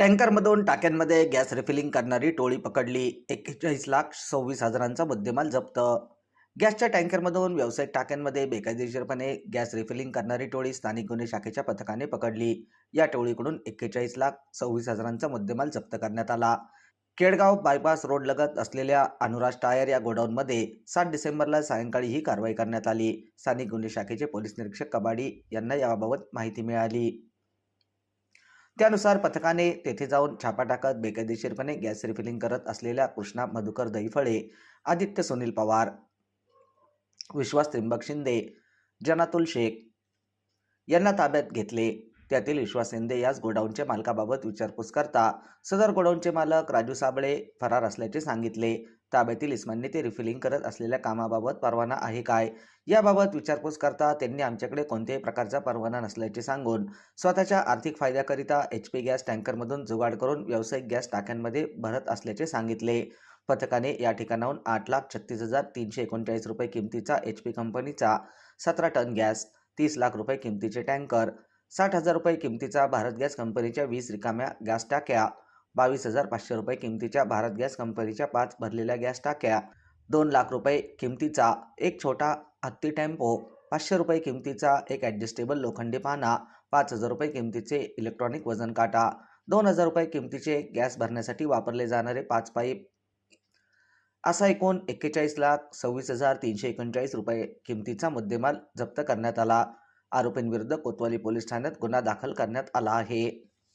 टँकरमधून टाक्यांमध्ये gas refilling करणारी टोळी पकडली. एक्केचाळीस लाख सव्वीस हजारांचा मुद्देमाल जप्त. गॅसच्या टँकरमधून व्यावसायिक टाक्यांमध्ये बेकायदेशीरपणे गॅस रिफिलिंग करणारी टोळी स्थानिक गुन्हे शाखेच्या पथकाने पकडली. या टोळीकडून एक्केचाळीस लाख सव्वीस हजारांचा मुद्देमाल जप्त करण्यात आला. केडगाव बायपास रोड लगत असलेल्या अनुराज टायर या गोडाऊनमध्ये सात डिसेंबरला सायंकाळी ही कारवाई करण्यात आली. स्थानिक गुन्हे शाखेचे पोलीस निरीक्षक कबाडी यांना याबाबत माहिती मिळाली. त्यानुसार पथकाने तेथे जाऊन छापा टाकत बेकायदेशीरपणे गॅस रिफिलिंग करत असलेल्या कृष्णा मधुकर दहीफळे आदित्य सुनील पवार विश्वास त्रिंबक शिंदे जनातुल शेख यांना ताब्यात घेतले. त्यातील विश्वास शिंदे याच गोडाऊनच्या मालकाबाबत विचारपूस करता. सदर गोडाऊनचे मालक राजू साबळे फरार असल्याचे सांगितले. ताब्यातील इस्मानने ते रिफिलिंग करत असलेल्या कामाबाबत परवाना आहे काय? याबाबत विचारपूस करता त्यांनी आमच्याकडे कोणत्याही प्रकारचा परवाना नसल्याचे सांगून स्वतःच्या आर्थिक फायद्याकरिता एच पी गॅस टँकरमधून जुगाड करून व्यावसायिक गॅस टाक्यांमध्ये भरत असल्याचे सांगितले. पथकाने या ठिकाणाहून आठ लाख छत्तीस हजार तीनशे एकोणचाळीस रुपये किमतीचा एच पी कंपनीचा सतरा टन गॅस तीस लाख रुपये किमतीचे टँकर साठ हजार रुपये किमतीचा भारत गॅस कंपनीच्या वीस रिकाम्या गॅस टाक्या बावीस हजार पाचशे रुपये किमतीच्या भारत गॅस कंपनीच्या पाच भरलेल्या गॅस टाक्या दोन लाख रुपये किमतीचा एक छोटा हत्ती टेम्पो पाचशे रुपये किमतीचा एक ॲडजस्टेबल लोखंडी पाना पाच हजार रुपये किमतीचे इलेक्ट्रॉनिक वजन काटा दोन हजार रुपये किमतीचे गॅस भरण्यासाठी वापरले जाणारे पाच पाईप. असा एकूण एक्केचाळीस लाख सव्वीस हजार तीनशे एकोणचाळीस रुपये किमतीचा मुद्देमाल जप्त करण्यात आला. आरोपींविरुद्ध कोतवाली पोलीस ठाण्यात गुन्हा दाखल करण्यात आला आहे.